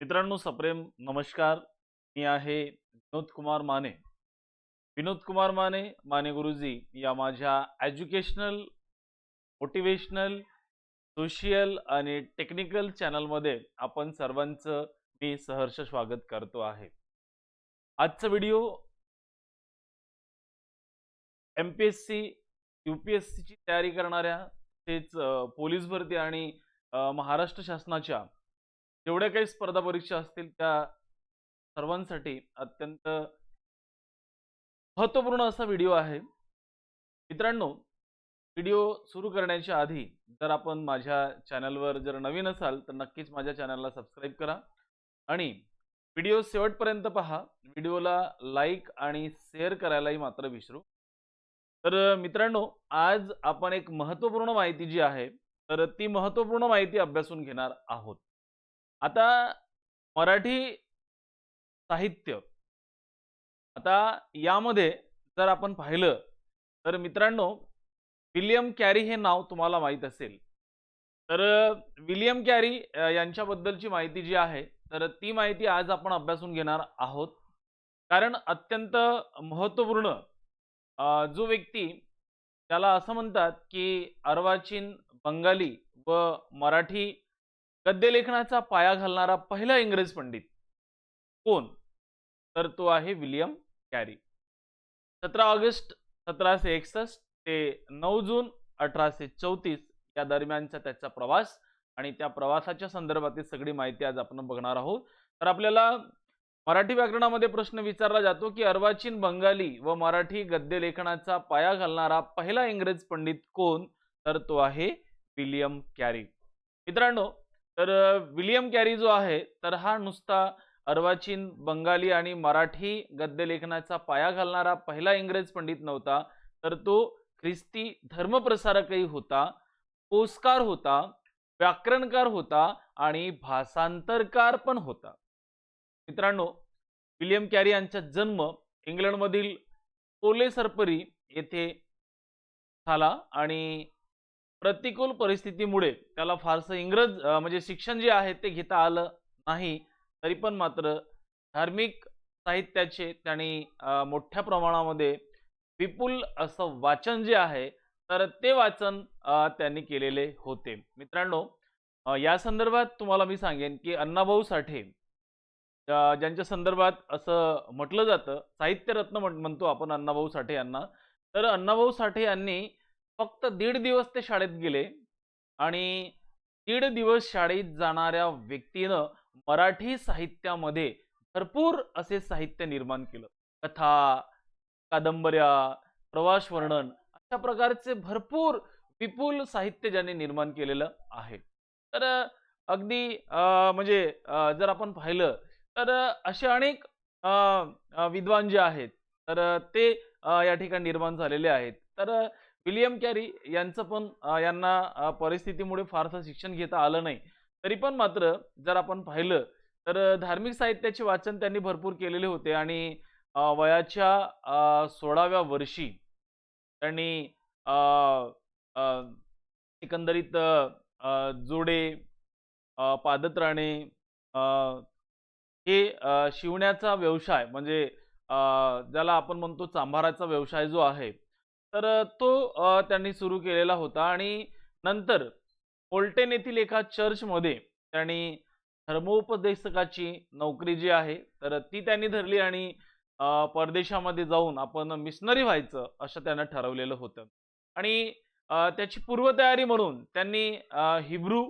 मित्रांनो सप्रेम नमस्कार. मी आहे विनोद कुमार माने. विनोद कुमार माने माने गुरुजी या माझ्या एज्युकेशनल मोटिवेशनल सोशियल आणि टेक्निकल चॅनलमध्ये आपण सर्वांचं मी सहर्ष स्वागत करतो आहे. आजचा video M P S C U P S सीची तयारी करणाऱ्या तेच पोलीस भरती आणि महाराष्ट्र शासनाच्या जेवढ्या काही स्पर्धा परीक्षा असतील त्या सर्वांसाठी अत्यंत महत्त्वपूर्ण असा व्हिडिओ आहे. मित्रांनो व्हिडिओ सुरू करण्याच्या आधी जर आपण माझ्या चॅनलवर जर नवीन असाल तर नक्कीच माझ्या चॅनलला सबस्क्राईब करा आणि व्हिडिओ शेवटपर्यंत पहा. व्हिडिओला लाईक आणि शेअर करायलाही मात्र विसरू. तर मित्रांनो आज आपण एक महत्त्वपूर्ण माहिती जी आहे तर ती महत्त्वपूर्ण माहिती अभ्यासून घेणार आहोत. आता मराठी साहित्य आता यामध्ये जर आपण पाहिलं तर मित्रांनो विलियम कॅरी हे नाव तुम्हाला माहीत असेल. तर विलियम कॅरी यांच्याबद्दलची माहिती जी आहे तर ती माहिती आज आपण अभ्यासून घेणार आहोत. कारण अत्यंत महत्त्वपूर्ण जो व्यक्ती त्याला असं म्हणतात की अर्वाचीन बंगाली व मराठी गद्यलेखनाचा पाया घालणारा पहिला इंग्रज पंडित कोण? तर तो आहे विलियम कॅरी. सतरा ऑगस्ट सतराशे एकसष्ट ते नऊ जून अठराशे चौतीस या दरम्यानचा त्याचा प्रवास आणि त्या प्रवासाच्या संदर्भातील सगळी माहिती आज आपण बघणार आहोत. तर आपल्याला मराठी व्याकरणामध्ये प्रश्न विचारला जातो की अर्वाचीन बंगाली व मराठी गद्यलेखनाचा पाया घालणारा पहिला इंग्रज पंडित कोण? तर तो आहे विलियम कॅरी. मित्रांनो तर विलियम कॅरी जो आहे तर हा नुसता अर्वाचीन बंगाली आणि मराठी गद्यलेखनाचा पाया घालणारा पहिला इंग्रज पंडित नव्हता तर तो ख्रिस्ती धर्मप्रसारकही होता पोस्कार होता व्याकरणकार होता आणि भाषांतरकार पण होता. मित्रांनो विलियम कॅरी यांचा जन्म इंग्लंडमधील पोले सरपरी येथे झाला आणि प्रतिकूल परिस्थितीमुळे त्याला फारसं इंग्रज म्हणजे शिक्षण जे आहे ते घेता आलं नाही. तरी पण मात्र धार्मिक साहित्याचे त्यांनी मोठ्या प्रमाणामध्ये विपुल असं वाचन जे आहे तर ते वाचन त्यांनी केलेले होते. मित्रांनो या संदर्भात तुम्हाला मी सांगेन की अण्णाभाऊ साठे ज्यांच्या संदर्भात असं म्हटलं जातं साहित्यरत्न म्हण- म्हणतो आपण अण्णाभाऊ साठे यांना तर अण्णाभाऊ साठे यांनी फक्त दीड दिवस ते शाळेत गेले आणि दीड दिवस शाळेत जाणाऱ्या व्यक्तीनं मराठी साहित्यामध्ये भरपूर असे साहित्य निर्माण केलं. कथा कादंबऱ्या प्रवास वर्णन अशा प्रकारचे भरपूर विपुल साहित्य ज्यांनी निर्माण केलेलं आहे. तर अगदी म्हणजे जर आपण पाहिलं तर असे अनेक विद्वान जे आहेत तर ते या ठिकाणी निर्माण झालेले आहेत. तर विलियम कॅरी यांचं पण यांना परिस्थितीमुळे फारसं शिक्षण घेता आलं नाही. तरी पण मात्र जर आपण पाहिलं तर धार्मिक साहित्याचे वाचन त्यांनी भरपूर केलेले होते आणि वयाच्या सोळाव्या वर्षी त्यांनी एकंदरीत जोडे पादत्राणे हे शिवण्याचा व्यवसाय म्हणजे ज्याला आपण म्हणतो चांभाराचा व्यवसाय जो आहे तर तो त्यांनी सुरू केलेला होता आणि नंतर पोल्टेन येथील एका चर्चमध्ये त्यांनी धर्मोपदेशकाची नोकरी जी आहे तर ती त्यांनी धरली आणि परदेशामध्ये जाऊन आपण मिशनरी व्हायचं असं त्यांना ठरवलेलं होतं. आणि त्याची पूर्वतयारी म्हणून त्यांनी हिब्रू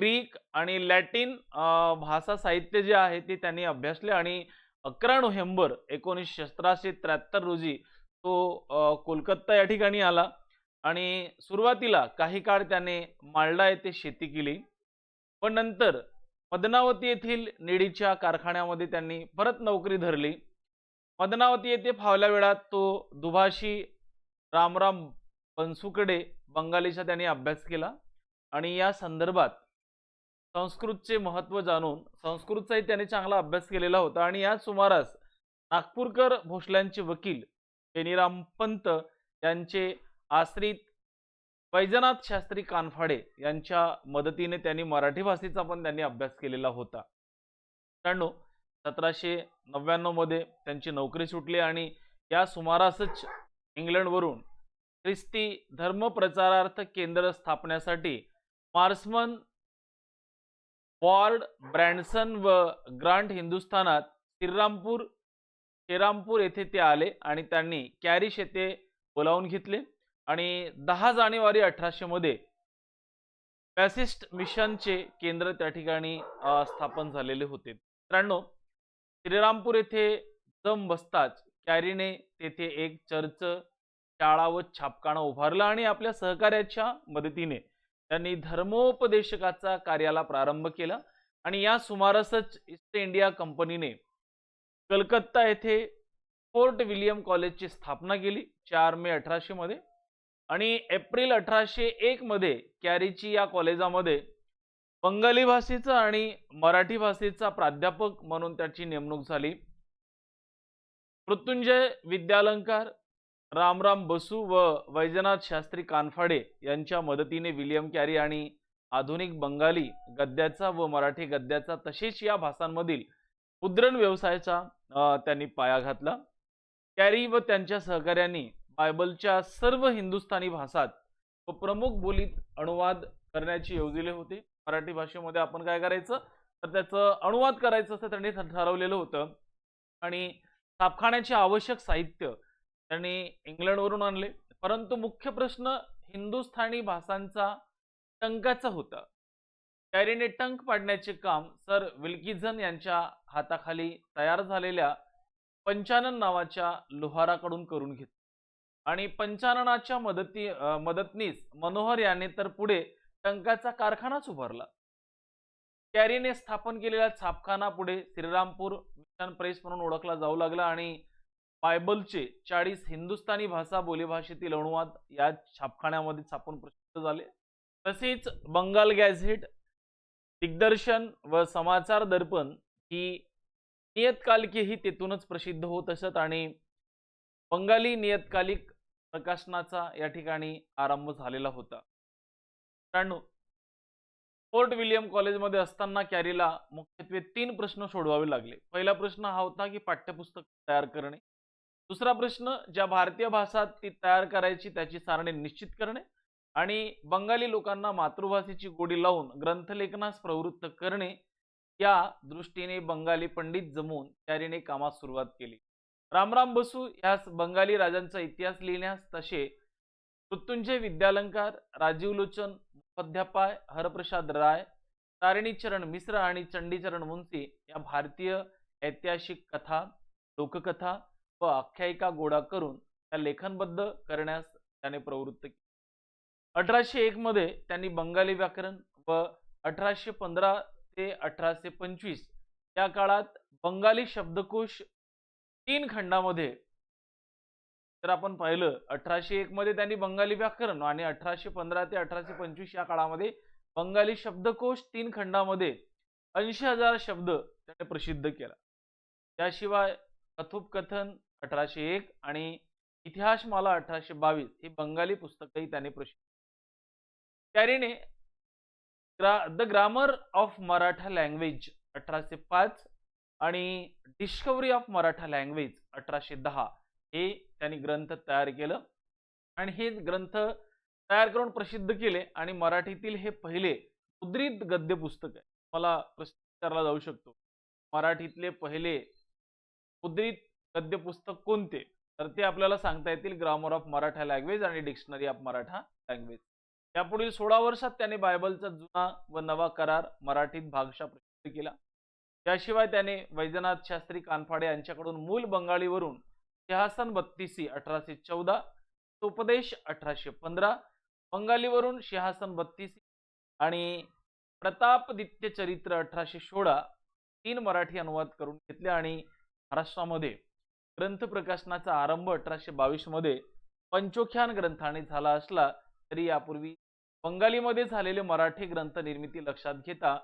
ग्रीक आणि लॅटिन भाषा साहित्य जे आहे ते त्यांनी अभ्यासले आणि अकरा नोव्हेंबर एकोणीसशे सतराशे त्र्याहत्तर रोजी तो कोलकाता या ठिकाणी आला आणि सुरुवातीला काही काळ त्याने मालडा येथे शेती केली. पण नंतर मदनावती येथील निडीच्या कारखान्यामध्ये त्यांनी परत नोकरी धरली. मदनावती येथे फावल्या वेळात तो दुभाषी रामराम बनसुकडे बंगालीचा त्यांनी अभ्यास केला आणि या संदर्भात संस्कृतचे महत्त्व जाणून संस्कृतचाही त्याने चांगला अभ्यास केलेला होता आणि या सुमारास नागपूरकर भोसल्यांचे वकील बेनीराम पंत यांचे आश्रित वैजनाथ शास्त्री कानफाडे यांच्या मदतीने त्यांनी मराठी भाषेचा पण त्यांनी अभ्यास केलेला होता. मित्रांनो सतराशे नव्याण्णवमध्ये त्यांची नोकरी सुटली आणि या सुमारासच इंग्लंडवरून ख्रिस्ती धर्म प्रचारार्थ केंद्र स्थापण्यासाठी मार्समन वॉर्ड ब्रँडसन व ग्रांट हिंदुस्थानात श्रीरामपूर श्रीरामपूर येथे ते आले आणि त्यांनी कॅरिश येथे बोलावून घेतले. आणि दहा जानेवारी अठराशे मध्ये पॅसिस्ट मिशनचे केंद्र त्या ठिकाणी स्थापन झालेले होते. मित्रांनो श्रीरामपूर येथे जम बसताच कॅरीने तेथे एक चर्च शाळा व छापखाना उभारला आणि आपल्या सहकार्याच्या मदतीने त्यांनी धर्मोपदेशकाचा कार्याला प्रारंभ केला. आणि या सुमारासच ईस्ट इंडिया कंपनीने कलकत्ता येथे फोर्ट विलियम कॉलेजची स्थापना केली चार मे अठराशे मध्ये. आणि एप्रिल अठराशे एक मध्ये कॅरीची या कॉलेजामध्ये बंगाली भाषेचा आणि मराठी भाषेचा प्राध्यापक म्हणून त्याची नेमणूक झाली. मृत्युंजय विद्यालंकार रामराम बसू व वैजनाथ शास्त्री कानफाडे यांच्या मदतीने विलियम कॅरी आणि आधुनिक बंगाली गद्याचा व मराठी गद्याचा तसेच या भाषांमधील मुद्रण व्यवसायाचा त्यांनी पाया घातला. कॅरी व त्यांच्या सहकाऱ्यांनी बायबलच्या सर्व हिंदुस्थानी भाषात व प्रमुख बोलीत अनुवाद करण्याचे योजिले होते. मराठी भाषेमध्ये आपण काय करायचं? तर त्याचं अनुवाद करायचं असं त्यांनी ठरवलेलं होतं. आणि छापखान्याचे आवश्यक साहित्य त्यांनी इंग्लंडवरून आणले. परंतु मुख्य प्रश्न हिंदुस्थानी भाषांचा टंकाचा होता. कॅरीने टंक पाडण्याचे काम सर विल्किझन यांच्या हाताखाली तयार झालेल्या पंचानन नावाच्या लोहाराकडून करून घेतले आणि पंचाननाच्या मदती मदतनीस मनोहर याने तर पुढे टंकाचा कारखानाच उभारला. कॅरीने स्थापन केलेला छापखाना पुढे श्रीरामपूर मिशन प्रेस म्हणून ओळखला जाऊ लागला आणि बायबलचे चाळीस हिंदुस्थानी भाषा बोलीभाषेतील अनुवाद या छापखान्यामध्ये छापून प्रसिद्ध झाले. तसेच बंगाल गॅझेट दिग्दर्शन व समाचार दर्पण ही नियतकालिकेही तेथूनच प्रसिद्ध होत असत आणि बंगाली नियतकालिक प्रकाशनाचा या ठिकाणी आरंभ झालेला होता. मित्रांनो फोर्ट विलियम कॉलेजमध्ये असताना कॅरीला मुख्यत्वे तीन प्रश्न सोडवावे लागले. पहिला प्रश्न हा होता की पाठ्यपुस्तक तयार करणे. दुसरा प्रश्न ज्या भारतीय भाषात ती तयार करायची त्याची सारणी निश्चित करणे. आणि बंगाली लोकांना मातृभाषेची गोडी लावून ग्रंथलेखनास प्रवृत्त करणे या दृष्टीने बंगाली पंडित जमवून त्यारीने कामास सुरुवात केली. रामराम बसू ह्यास बंगाली राजांचा इतिहास लिहिण्यास तसे मृत्युंजय विद्यालंकार राजीव लोचन मुखोपाध्याय हरप्रसाद राय तारिणीचरण मिश्र आणि चंडीचरण मुंशी या भारतीय ऐतिहासिक कथा लोककथा व आख्यायिका गोळा करून त्या लेखनबद्ध करण्यास त्याने प्रवृत्त केली. अठराशे एक मध्ये त्यांनी बंगाली व्याकरण व अठराशे पंधरा ते अठराशे पंचवीस या काळात बंगाली शब्दकोश तीन खंडामध्ये तर आपण पाहिलं अठराशे एक मध्ये त्यांनी बंगाली व्याकरण आणि अठराशे पंधरा ते अठराशे पंचवीस या काळामध्ये बंगाली शब्दकोश तीन खंडामध्ये ऐंशी हजार शब्द त्याने प्रसिद्ध केला. त्याशिवाय कथोपकथन अठराशे एक आणि इतिहासमाला अठराशे बावीस ही बंगाली पुस्तकही त्याने प्रसिद्ध कॅरीने ग्रा the grammar of Maratha language अठराशे पाच आणि डिस्कवरी ऑफ मराठा लँग्वेज अठराशे दहा हे त्यांनी ग्रंथ तयार केलं. आणि हे ग्रंथ तयार करून प्रसिद्ध केले आणि मराठीतील हे पहिले मुद्रित गद्य पुस्तक आहे. मला प्रश्न विचारला जाऊ शकतो. मराठीतले पहिले मुद्रित गद्य पुस्तक कोणते? तर ते आपल्याला सांगता येतील ग्रामर ऑफ मराठा लँग्वेज आणि डिक्शनरी ऑफ मराठा लँग्वेज. यापुढील सोळा वर्षात त्याने बायबलचा जुना व नवा करार मराठीत भागशा प्रसिद्ध केला. त्याशिवाय त्याने वैजनाथ शास्त्री कानफाडे यांच्याकडून मूल बंगालीवरून सिंहासन बत्तीसी अठराशे चौदा उपदेश अठराशे पंधरा बंगालीवरून सिंहासन बत्तीसी आणि प्रतापदित्य चरित्र अठराशे सोळा तीन मराठी अनुवाद करून घेतले आणि महाराष्ट्रामध्ये ग्रंथ प्रकाशनाचा आरंभ अठराशे बावीसमध्ये पंचोख्यान ग्रंथाने झाला असला तरी यापूर्वी बंगालीमध्ये झालेले मराठी ग्रंथ निर्मिती लक्षात घेता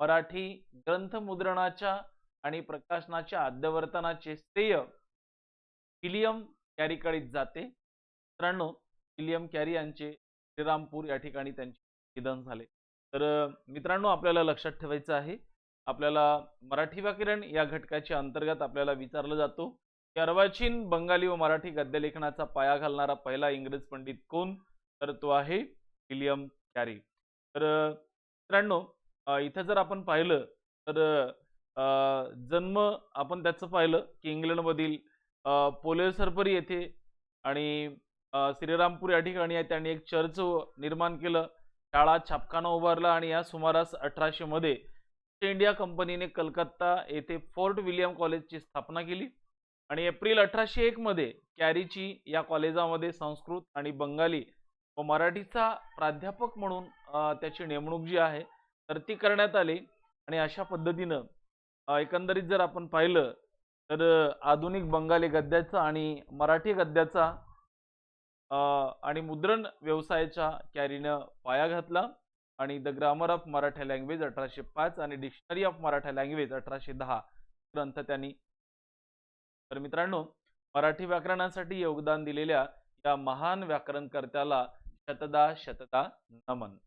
मराठी ग्रंथ मुद्रणाच्या आणि प्रकाशनाच्या अद्यवर्तनाचे श्रेय विलियम कॅरीकडे जाते. मित्रांनो विलियम कॅरी यांचे श्रीरामपूर या ठिकाणी त्यांचे निधन झाले. तर मित्रांनो आपल्याला लक्षात ठेवायचं आहे आपल्याला मराठी व्याकरण या घटकाच्या अंतर्गत आपल्याला विचारलं जातो की अर्वाचीन बंगाली व मराठी गद्यलेखनाचा पाया घालणारा पहिला इंग्रज पंडित कोण? तर तो आहे विलियम कॅरी तर मित्रांनो इथं जर आपण पाहिलं तर जन्म आपण त्याचं पाहिलं की इंग्लंडमधील पोलेसरपरी येथे आणि श्रीरामपूर या ठिकाणी आहे त्यांनी एक चर्च निर्माण केलं. शाळा छापखाना उभारला आणि या सुमारास अठराशे मध्ये ईस्ट इंडिया कंपनीने कलकत्ता येथे फोर्ट विलियम कॉलेजची स्थापना केली आणि एप्रिल अठराशे एक मध्ये कॅरीची या कॉलेजामध्ये संस्कृत आणि बंगाली व मराठीचा प्राध्यापक म्हणून त्याची नेमणूक जी आहे तर ती करण्यात आली. आणि अशा पद्धतीनं एकंदरीत जर आपण पाहिलं तर आधुनिक बंगाली गद्याचा आणि मराठी गद्याचा आणि मुद्रण व्यवसायाच्या कॅरीनं पाया घातला. आणि the grammar of Maratha language अठराशे पाच आणि डिक्शनरी ऑफ मराठा लँग्वेज अठराशे दहा ग्रंथ त्यांनी तर मित्रांनो मराठी व्याकरणासाठी योगदान दिलेल्या या महान व्याकरणकर्त्याला शतदा शतदा नमन।